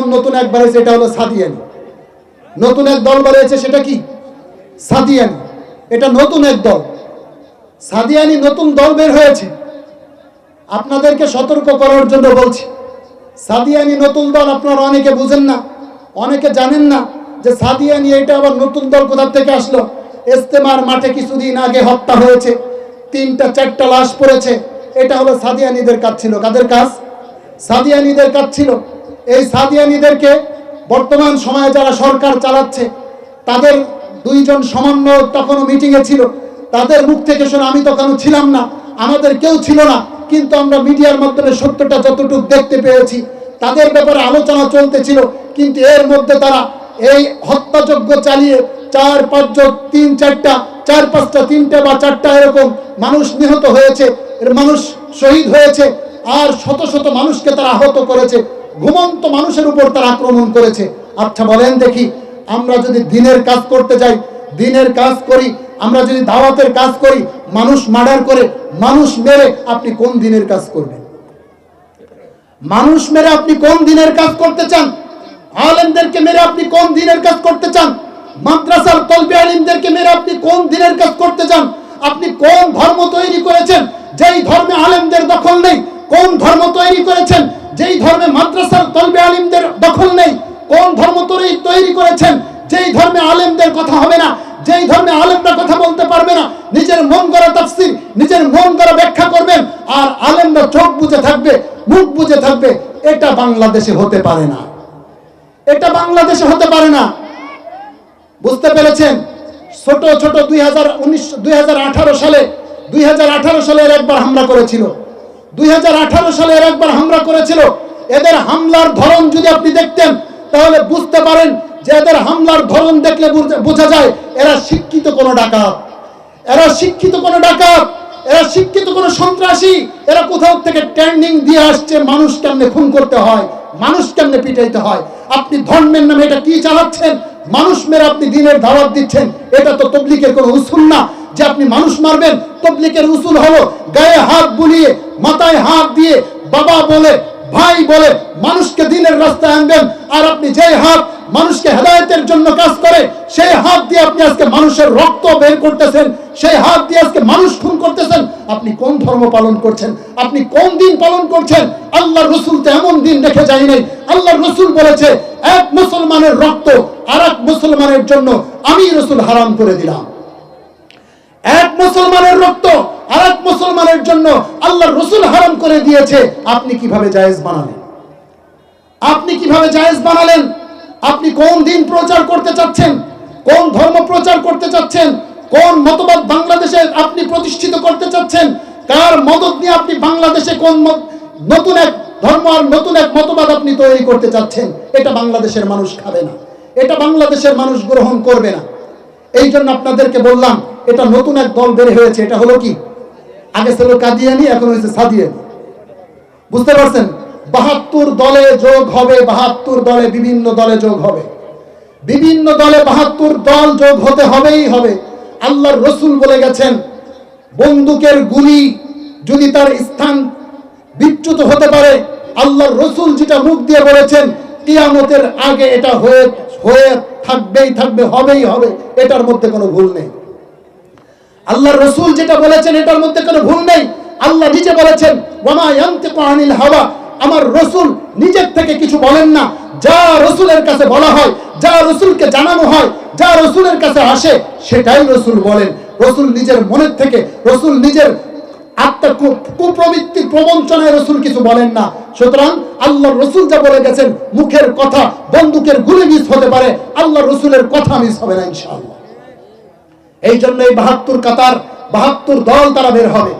এখন নতুন এক বেড়েছে এটা হলো সাদিয়ানি। নতুন এক দল বেড়েছে সেটা কি? সাদিয়ানি। এটা নতুন এক দল। সাদিয়ানি নতুন দল বের হয়েছে। আপনাদেরকে সতর্ক করার জন্য বলছি, সাদিয়ানি নতুন দল আপনারা অনেকে বুঝেন না, অনেকে জানেন না যে সাদিয়ানি এটা আবার নতুন দল কোথা থেকে আসলো। ইস্তেমার মাঠে কিছুদিন আগে হত্যা হয়েছে, তিনটা, চারটা লাশ পড়েছে। এটা হলো সাদিয়ানিদের কাজ ছিল। কাদের কাজ? সাদিয়ানিদের কাজ ছিল। এই সাদিয়ানিদেরকে বর্তমান সময়ে যারা সরকার চালাচ্ছে, তাদের দুইজন সমন্বয় তখনও মিটিংয়ে ছিল। তাদের মুখ থেকে শুনে আমি তখনও ছিলাম না, আমাদের কেউ ছিল না, কিন্তু আমরা মিডিয়ার মাধ্যমে সত্যটা যতটুকু দেখতে পেয়েছি, তাদের ব্যাপারে আলোচনা চলতেছিল, কিন্তু এর মধ্যে তারা এই হত্যাযজ্ঞ চালিয়ে চার পাঁচজন তিন, চারটা, চার, পাঁচটা, তিনটা বা চারটা এরকম মানুষ নিহত হয়েছে, এর মানুষ শহীদ হয়েছে, আর শত শত মানুষকে তারা আহত করেছে। ঘুমন্ত মানুষের উপর তারা আক্রমণ করেছে। আচ্ছা বলেন দেখি, আমরা যদি দিনের কাজ করতে যাই, দিনের কাজ করি, আমরা যদি দাওয়াতের কাজ করি, মানুষ মার্ডার করে, মানুষ মেরে আপনি কোন দিনের কাজ করবেন? মানুষ মেরে আপনি কোন দিনের কাজ করতে চান? আলেমদেরকে মেরে আপনি কোন দিনের কাজ করতে চান? মাদ্রাসার তলবে আলিমদেরকে মেরে আপনি কোন দিনের কাজ করতে চান? আপনি কোন ধর্ম তৈরি করেছেন? যেই ধর্মে আলেমদের দখল নেই, কোন ধর্ম তৈরি করেছেন? যেই ধর্মে মাদ্রাসার তলবে আলিমদের দখল নেই, কোন ধর্ম তৈরি করেছেন? যেই ধর্মে আলেমদের কথা হবে না, যেই ধর্মে আলেমরা কথা বলতে পারবে না, নিজের মন করা তাফসির, নিজের মন করা ব্যাখ্যা করবেন, আর আলেমরা চোখ বুঝে থাকবে, মুখ বুঝে থাকবে, এটা বাংলাদেশে হতে পারে না। এটা বাংলাদেশে হতে পারে না। বুঝতে পেরেছেন? ছোট ছোট, দুই হাজার উনিশ, দুই সালে, দুই আঠারো সালের একবার হামলা করেছিল। দুই আঠারো সালের একবার হামলা করেছিল। এদের হামলার ধরন যদি আপনি দেখতেন, তাহলে বুঝতে পারেন যে এদের হামলার ধরন দেখলে বোঝা যায় এরা শিক্ষিত কোনো ডাকাত। এরা শিক্ষিত কোনো ডাকাত। এরা শিক্ষিত কোনো সন্ত্রাসী। এরা কোথাও থেকে ট্রেন্ডিং দিয়ে আসছে, মানুষ কেমনে খুন করতে হয়, মানুষ কেমনে পিটাইতে হয়। আপনি ধর্মের নামে এটা কি চালাচ্ছেন? মানুষ মেরে আপনি দিনের দাওয়াত দিচ্ছেন। এটা তো তবলিকের কোনো উসুল না। যে আপনি মানুষ মারবেন তবলিকের উসুল হলো গায়ে হাত বুলিয়ে, মাথায় হাত দিয়ে বাবা বলে, ভাই বলে, মানুষকে দিনের রাস্তায় আনবেন। আর আপনি যেই হাত মানুষকে হেদায়তের জন্য কাজ করে, সেই হাত দিয়ে আপনি আজকে মানুষের রক্ত বের করতেছেন, সেই হাত দিয়ে আজকে মানুষ খুন করতেছেন। আপনি কোন ধর্ম পালন করছেন? আপনি কোন দিন পালন করছেন? আল্লাহ রসুল তো এমন দিন রেখে যায় নাই। আল্লাহ রসুল বলেছে, এক মুসলমানের রক্ত আর এক মুসলমানের জন্য আমি রসুল হারাম করে দিলাম। এক মুসলমানের রক্ত আর এক মুসলমানের জন্য আল্লাহ রসুল হারাম করে দিয়েছে, আপনি কীভাবে জায়েজ বানালেন? আপনি কীভাবে জায়েজ বানালেন? আপনি কোন দিন প্রচার করতে চাচ্ছেন? কোন ধর্ম প্রচার করতে চাচ্ছেন? কোন মতবাদ বাংলাদেশে আপনি প্রতিষ্ঠিত করতে চাচ্ছেন? কার মদত নিয়ে আপনি বাংলাদেশে কোন নতুন এক ধর্ম আর নতুন এক মতবাদ আপনি তৈরি করতে চাচ্ছেন? এটা বাংলাদেশের মানুষ খাবে না। এটা বাংলাদেশের মানুষ গ্রহণ করবে না। এই জন্য আপনাদেরকে বললাম, এটা নতুন এক দল বের হয়েছে, এটা হলো কি? আগে ছিল কাদিয়ানি, এখন হয়েছে সাদিয়ানি। বুঝতে পারছেন? বাহাত্তর দলে যোগ হবে, বাহাত্তর দলে বিভিন্ন দলে যোগ হবে। বিভিন্ন দলে বাহাত্তর দল যোগ হতে হবেই হবে। আল্লাহর রসুল বলে গেছেন, বন্দুকের গুলি যদি তার স্থান বিচ্যুত হতে পারে, আল্লাহর রসুল যেটা মুখ দিয়ে বলেছেন, কিয়ামতের আগে এটা হয়ে হয়ে থাকবেই থাকবে, হবেই হবে, এটার মধ্যে কোনো ভুল নেই। আল্লাহর রসুল যেটা বলেছেন, এটার মধ্যে কোনো ভুল নেই। আল্লাহ নিজে বলেছেন আনিল হাওয়া। আমার রসুল নিজের থেকে কিছু বলেন না। যা রসুলের কাছে বলা হয়, যা রসুলকে জানানো হয়, যা রসুলের কাছে আসে, সেটাই রসুল বলেন। রসুল নিজের মনের থেকে, রসুল নিজের আত্মা প্রবঞ্চনায় রসুল কিছু বলেন না। সুতরাং আল্লাহ রসুল যা বলে গেছেন, মুখের কথা বন্দুকের গুলি মিস হতে পারে আল্লাহ রসুলের কথা মিস হবে না, ইনশাআল্লাহ। এই জন্য এই বাহাত্তর কাতার, বাহাত্তর দল তারা বের হবে।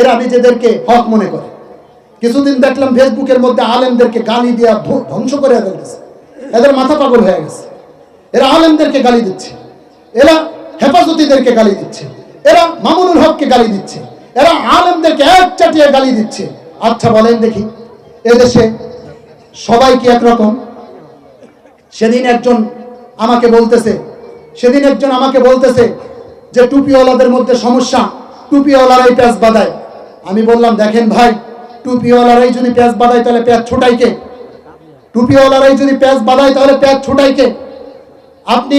এরা নিজেদেরকে হক মনে করে। কিছুদিন দেখলাম ফেসবুকের মধ্যে আলেমদেরকে গালি দেওয়া ধ্বংস করে ফেলতেছে। এদের মাথা পাগল হয়ে গেছে। এরা আলেমদেরকে গালি দিচ্ছে। এরা হেফাজতিদেরকে গালি দিচ্ছে। এরা মামুনুল হককে গালি দিচ্ছে। এরা আলেমদেরকে এক চাটিয়ে গালি দিচ্ছে। আচ্ছা বলেন দেখি, এদেশে সবাই কি একরকম? সেদিন একজন আমাকে বলতেছে, সেদিন একজন আমাকে বলতেছে যে টুপিওয়ালাদের মধ্যে সমস্যা, টুপিওয়ালারাই প্যাঁচ বাঁধায়। আমি বললাম, দেখেন ভাই, টুপিওয়ালারাই যদি প্যাঁচ বাঁধায় তাহলে প্যাঁচ ছোটাই কে? টুপিওয়ালারাই যদি প্যাঁচ বাঁধায় তাহলে প্যাঁচ ছোটাই কে? আপনি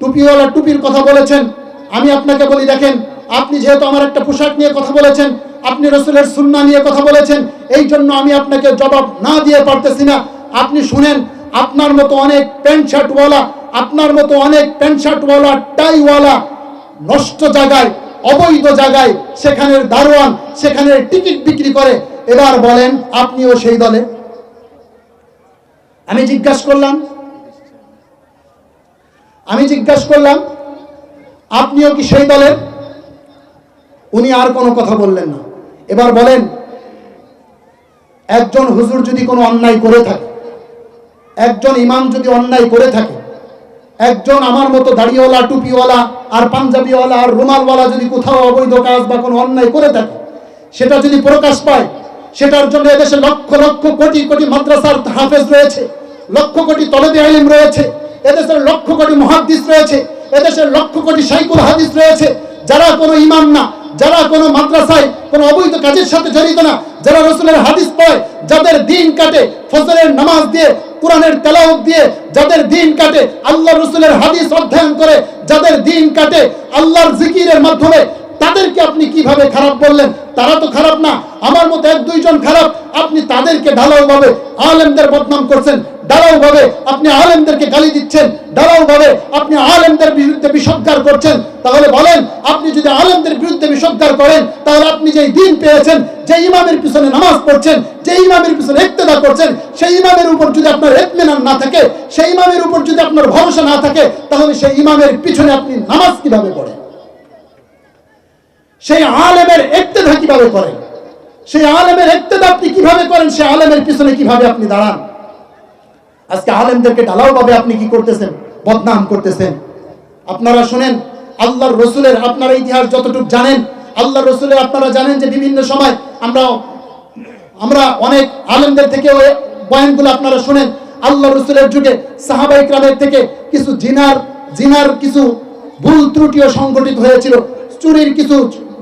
টুপিওয়ালা টুপির কথা বলেছেন, আমি আপনাকে বলি, দেখেন আপনি যেহেতু আমার একটা পোশাক নিয়ে কথা বলেছেন, আপনি রসুলের সুন্না নিয়ে কথা বলেছেন, এই জন্য আমি আপনাকে জবাব না দিয়ে পারতেছি না। আপনি শুনেন, আপনার মতো অনেক প্যান্ট শার্টওয়ালা, আপনার মতো অনেক প্যান্ট শার্টওয়ালা, টাইওয়ালা নষ্ট জায়গায়, অবৈধ জায়গায় সেখানের দারোয়ান, সেখানের টিকিট বিক্রি করে। এবার বলেন, আপনিও সেই দলে? আমি জিজ্ঞাসা করলাম, আমি জিজ্ঞাসা করলাম, আপনিও কি সেই দলের? উনি আর কোনো কথা বললেন না। এবার বলেন, একজন হুজুর যদি কোনো অন্যায় করে থাকে, একজন ইমাম যদি অন্যায় করে থাকে, একজন আমার মতো দাড়িওয়ালা, টুপিওয়ালা, আর পাঞ্জাবিওয়ালা, আর রুমালওয়ালা যদি কোথাও অবৈধ কাজ বা কোনো অন্যায় করে থাকে, সেটা যদি প্রকাশ পায়, সেটার জন্য এদেশে লক্ষ লক্ষ কোটি কোটি মাদ্রাসার হাফেজ রয়েছে, লক্ষ কোটি তলবি আলিম রয়েছে, এদেশের লক্ষ কোটি মহাদ্দিস রয়েছে, এদেশের লক্ষ কোটি সাইকুল হাদিস রয়েছে, যারা কোনো ইমাম না যারা কোনো মাদ্রাসায়, কোনো অবৈধ কাজের সাথে জড়িত না, যারা রসুলের হাদিস পড়ে যাদের দিন কাটে ফজরের নামাজ দিয়ে, কোরআনের তেলাওয়াত দিয়ে, যাদের দিন কাটে আল্লাহ রসুলের হাদিস অধ্যয়ন করে, যাদের দিন কাটে আল্লাহর জিকিরের মাধ্যমে, তাদেরকে আপনি কীভাবে খারাপ বললেন? তারা তো খারাপ না। আমার মতো এক দুইজন খারাপ, আপনি তাদেরকে ঢালাও ভাবে আলেমদের বদনাম করছেন। ভাবে আপনি আলেমদেরকে গালি দিচ্ছেন ভাবে আপনি আলেমদের বিরুদ্ধে বিষদ্গার করছেন, তাহলে বলেন, আপনি যদি আলেমদের বিরুদ্ধে বিষদ্গার করেন, তাহলে আপনি যেই দিন পেয়েছেন যে ইমামের পিছনে নামাজ পড়ছেন যে ইমামের পিছনে ইক্তেদা করছেন, সেই ইমামের উপর যদি আপনার এতমেনান না থাকে, সেই ইমামের উপর যদি আপনার ভরসা না থাকে, তাহলে সেই ইমামের পিছনে আপনি নামাজ কীভাবে পড়েন? সেই আলেমের ইক্তেদা কীভাবে করেন? সেই আলেমের ইক্তেদা আপনি কীভাবে করেন? সেই আলেমের পিছনে কীভাবে আপনি দাঁড়ান? আজকে আলেমদেরকে ঢালাও ভাবে আপনি কি করতেছেন? বদনাম করতেছেন। আপনারা শুনেন, আল্লাহর রসুলের আপনারা ইতিহাস যতটুকু জানেন আল্লাহ রসুলের আপনারা জানেন যে বিভিন্ন সময় আমরা আমরা অনেক আলেমদের থেকে ওই বয়ানগুলো আপনারা শুনেন আল্লাহ রসুলের যুগে সাহাবা ইকরামের থেকে কিছু জিনার জিনার কিছু ভুল ত্রুটিও সংঘটিত হয়েছিল, চুরির কিছু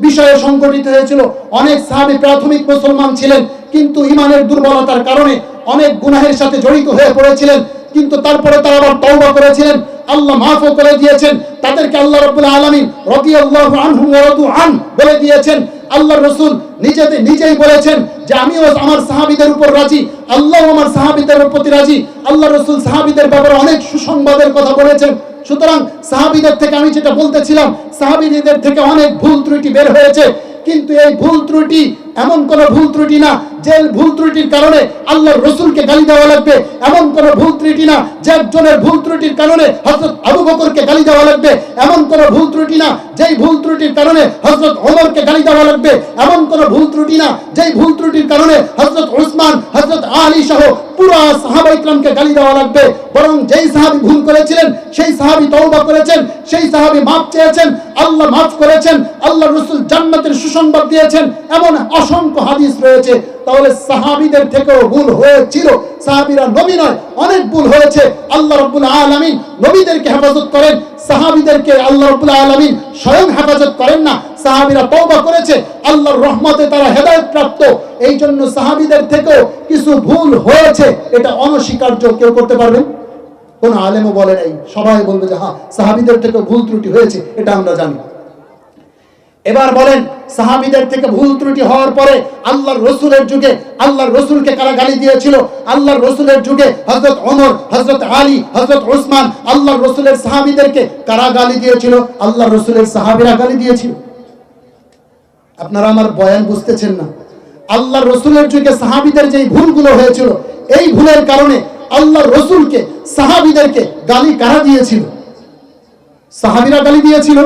বিষয়ে সংঘটিত হয়েছিল। অনেক সাহাবি প্রাথমিক মুসলমান ছিলেন, কিন্তু ইমানের দুর্বলতার কারণে অনেক গুনাহের সাথে জড়িত হয়ে পড়েছিলেন, কিন্তু তারপরে তারা আবার তওবা করেছিলেন। আল্লাহ মাফও করে দিয়েছেন। তাদেরকে আল্লাহ রাব্বুল আলামিন রাদিয়াল্লাহু আনহুম ওয়া রাদু আন বলে দিয়েছেন। আল্লাহ রসুল নিজেতে নিজেই বলেছেন যে, আমিও আমার সাহাবিদের উপর রাজি আল্লাহ আমার সাহাবিদের প্রতি রাজি। আল্লাহ রসুল সাহাবিদের ব্যাপারে অনেক সুসংবাদের কথা বলেছেন। সুতরাং সাহাবিদের থেকে আমি যেটা বলতেছিলাম, সাহাবিদের থেকে অনেক ভুল ত্রুটি বের হয়েছে। কিন্তু এই ভুল ত্রুটি এমন কোন ভুল ত্রুটি না যে ভুল ত্রুটির কারণে আল্লাহর রসুলকে গালি দেওয়া লাগবে। এমন কোন ভুল ত্রুটি না যে একজনের ভুল ত্রুটির কারণে হজরত আবু বকরকে গালি দেওয়া লাগবে। এমন কোন ভুল ত্রুটি না যেই ভুল ত্রুটির কারণে হজরত ওমরকে গালি দেওয়া লাগবে। এমন কোন ভুল ত্রুটি না যেই ভুল ত্রুটির কারণে হজরত উসমান হজরত আলী সহ পুরা সাহাবা ইকরামকে গালি দেওয়া লাগবে। বরং যেই সাহাবি ভুল করেছিলেন, সেই সাহাবি তওবা করেছেন, সেই সাহাবি মাফ চেয়েছেন, আল্লাহ মাফ করেছেন, আল্লাহ রসুল জান্নাতের সুসংবাদ দিয়েছেন। এমন অসংখ্য হাদিস রয়েছে। তাহলে সাহাবিদের থেকেও ভুল হয়েছিল। সাহাবিরা নবী নয়, অনেক ভুল হয়েছে। আল্লাহ রব্বুল আলামিন নবীদেরকে হেফাজত করেন, সাহাবিদেরকে আল্লাহ রব্বুল আলামিন স্বয়ং হেফাজত করেন না। সাহাবিরা তওবা করেছে, আল্লাহর রহমতে তারা হেদায়েত প্রাপ্ত এই জন্য সাহাবিদের থেকেও কিছু ভুল হয়েছে, এটা অনস্বীকার্য কেউ করতে পারবেন কোন আলেমও বলে নাই। সবাই বলবে যে হ্যাঁ সাহাবিদের থেকে ভুল ত্রুটি হয়েছে, এটা আমরা জানি। এবার বলেন, সাহাবিদের থেকে ভুল ত্রুটি হওয়ার পরে আল্লাহর রসুলের যুগে আল্লাহর রসুলকে কারা গালি দিয়েছিল? আল্লাহর রসুলের যুগে হজরত ওমর হজরত আলী হজরত ওসমান আল্লাহর রসুলের সাহাবিদেরকে কারা গালি দিয়েছিল? আল্লাহর রসুলের সাহাবিরা গালি দিয়েছিল। আপনারা আমার বয়ান বুঝতেছেন না। আল্লাহর রসুলের যুগে সাহাবিদের যেই ভুলগুলো হয়েছিল, এই ভুলের কারণে আল্লাহর রসুলকে, সাহাবিদেরকে গালি কারা দিয়েছিল? সাহাবিরা গালি দিয়েছিল?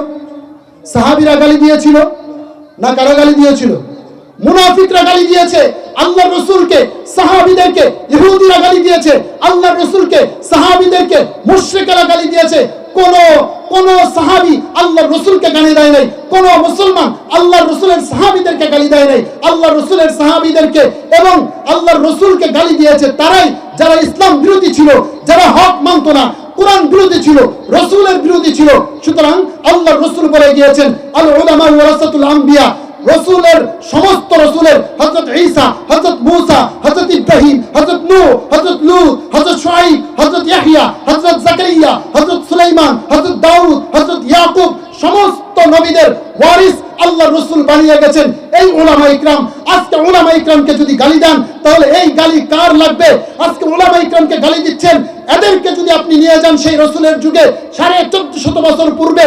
সাহাবিরা গালি দিয়েছিল না কারা গালি দিয়েছিল? মুনাফিকরা গালি দিয়েছে আল্লাহ রসুলকে, সাহাবিদেরকে, ইহুদিরা গালি দিয়েছে আল্লাহ রসুলকে, সাহাবিদেরকে, মুশ্রিকেরা গালি দিয়েছে। কোন কোন সাহাবি আল্লাহ রসুলকে গালি দেয় নাই। কোন মুসলমান আল্লাহ রসুলের সাহাবিদেরকে গালি দেয় নাই। আল্লাহ রসুলের সাহাবিদেরকে এবং আল্লাহ রসুলকে গালি দিয়েছে তারাই যারা ইসলাম বিরোধী ছিল, যারা হক মানত না। কোরআন বিরোধী ছিল, রসুলের বিরোধী ছিল। সুতরাং আল্লাহ রসুল বলে গিয়েছেন আল ওলামা ওয়ারাসাতুল আম্বিয়া, রসুলের সমস্ত রসুলের হজরত ঈসা হজরত মুসা হজরত ইব্রাহিম হজরত নূহ হজরত লূত হজরত শুআইব হজরত ইয়াহিয়া হজরত জাকারিয়া হজরত সুলাইমান হজরত দাউদ হজরত ইয়াকুব, সমস্ত নবীদের ওয়ারিস আল্লাহ রসুল বানিয়ে গেছেন। এই ওলামা ইকরাম, আজকে ওলামা ইকরামকে যদি গালি দেন, তাহলে এই গালি কার লাগবে? আজকে ওলামা ইকরামকে গালি দিচ্ছেন। এদেরকে যদি আপনি নিয়ে যান সেই রসুলের যুগে, সাড়ে চোদ্দ শত বছর পূর্বে,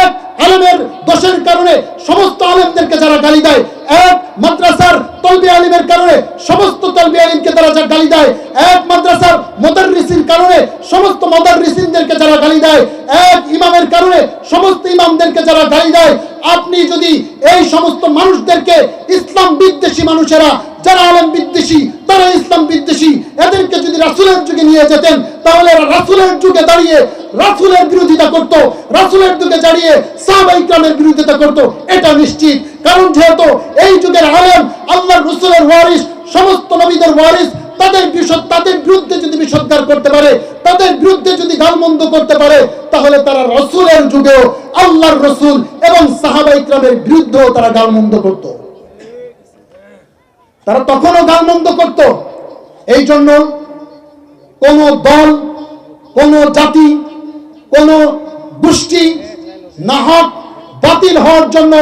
এক আলেমের দোষের কারণে সমস্ত আলেমদেরকে যারা গালি দেয়, এক মাদ্রাসার তলবি আলিমের কারণে সমস্ত তলবি আলিমকে তারা যা গালি দেয়, এক মাদ্রাসার মদাররিসির কারণে সমস্ত মদাররিসিনদেরকে যারা গালি দেয়, এক ইমামের কারণে সমস্ত ইমামদেরকে যারা গালি দেয়, আপনি যদি এই সমস্ত মানুষদেরকে ইসলাম বিদ্বেষী মানুষেরা, যারা আলেম বিদ্বেষী, তারা ইসলাম বিদ্বেষী, এদেরকে যদি রাসুলের যুগে নিয়ে যেতেন, তাহলে রাসুলের যুগে দাঁড়িয়ে রাসুলের বিরোধিতা করত, রাসুলের যুগে দাঁড়িয়ে সাহাবা ইকরামের বিরোধিতা করত, এটা নিশ্চিত। কারণ যেহেতু এই যুগের আলেম আল্লাহ রসুলের ওয়ারিস, সমস্ত নবীদের ওয়ারিস তাদের বিশদ, তাদের বিরুদ্ধে যদি বিসৎকার করতে পারে, তাদের বিরুদ্ধে যদি গালমন্দ করতে পারে, তাহলে তারা রসুলের যুগেও আল্লাহর রসুল এবং সাহাবা ইকরামের বিরুদ্ধেও তারা গালমন্দ করতো। তারা তখনও গালমন্দ করত। এই জন্য কোন দল, কোন জাতি, কোন গোষ্ঠী নাহক বাতিল হওয়ার জন্য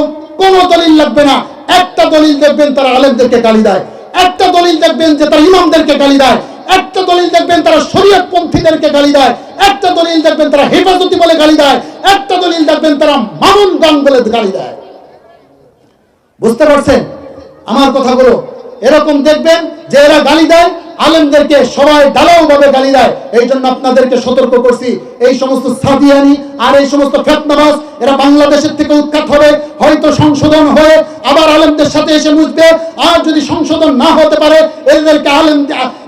কোন দলিল লাগবে না। একটা দলিল দেখবেন, তারা আলেমদেরকে গালি দেয়। একটা দলিল দেখবেন যে তারা ইমামদেরকে গালি দেয়, একটা দলিল দেখবেন তারা শরীয়ত পন্থীদেরকে গালি দেয়, একটা দলিল দেখবেন তারা হেফাজতি বলে গালি দেয়, একটা দলিল দেখবেন তারা মামুন গান বলে গালি দেয়। বুঝতে পারছেন? আমার কথাগুলো এরকম দেখবেন যে এরা গালি দেয়, আলেমদেরকে সবাই ডালাও ভাবে গালি দেয়। এই জন্য আপনাদেরকে সতর্ক করছি, এই সমস্ত সাদিয়ানি আর এই সমস্ত ফেতনাবাজ, এরা বাংলাদেশের থেকে উৎখাত হবে সংশোধন হয়ে আবার আলেমদের সাথে এসে বুঝবে আর যদি সংশোধন না হতে পারে এদেরকে আলেম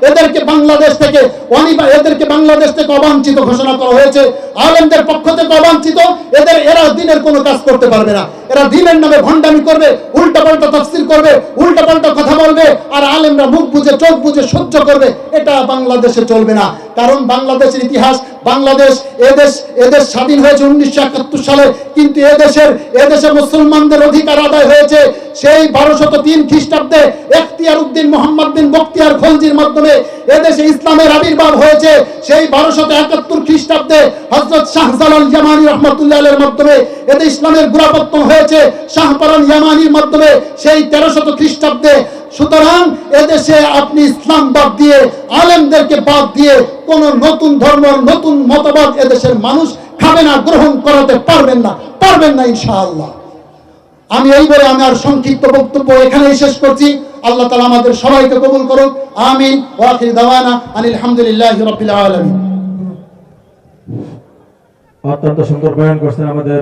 এদেরকে বাংলাদেশ থেকে অনিবা এদেরকে বাংলাদেশ থেকে অবাঞ্ছিত ঘোষণা করা হয়েছে। আলেমদের পক্ষ থেকে অবাঞ্ছিত। এদের এরা দিনের কোনো কাজ করতে পারবে না। এরা দিনের নামে ভণ্ডামি করবে উল্টা পাল্টা তফসিল করবে উল্টা পাল্টা কথা বলবে, আর আলেমরা মুখ বুঝে চোখ বুঝে সহ্য করবে। এটা বাংলাদেশে চলবে না। কারণ বাংলাদেশের ইতিহাস, বাংলাদেশ এদেশ এদেশ স্বাধীন হয়েছে উনিশশো একাত্তর সালে, কিন্তু এদেশের এদেশে মুসলমানদের অধিকার আদায় হয়েছে। সেই বারোশত তিন খ্রিস্টাব্দে এখতিয়ার উদ্দিন মোহাম্মদ বিন বক্তিয়ার খলজির মাধ্যমে এদেশে ইসলামের আবির্ভাব হয়েছে, সেই বারোশত একাত্তর খ্রিস্টাব্দে হজরত শাহজালাল ইয়ামানি রহমতুল্লাহ মাধ্যমে এতে ইসলামের গুড়াপত্তন হয়েছে। শাহপরান ইয়ামানির মাধ্যমে সেই তেরোশত খ্রিস্টাব্দে। সুতরাং এদেশে আপনি ইসলাম বাদ দিয়ে, আলেমদেরকে বাদ দিয়ে কোন নতুন ধর্ম, নতুন মতবাদ এদেশের মানুষ খাবে না, গ্রহণ করাতে পারবেন না। পারবেন না ইনশাআল্লাহ। আমি এই বলে আমি আর সংক্ষিপ্ত বক্তব্য এখানেই শেষ করছি। আল্লাহ তালা আমাদের সবাইকে কবুল করুন আমিন। ওয়াকির দাওয়ানা আনিল হামদুলিল্লাহ রবিল আলমিন। অত্যন্ত সুন্দর বয়ান করছেন আমাদের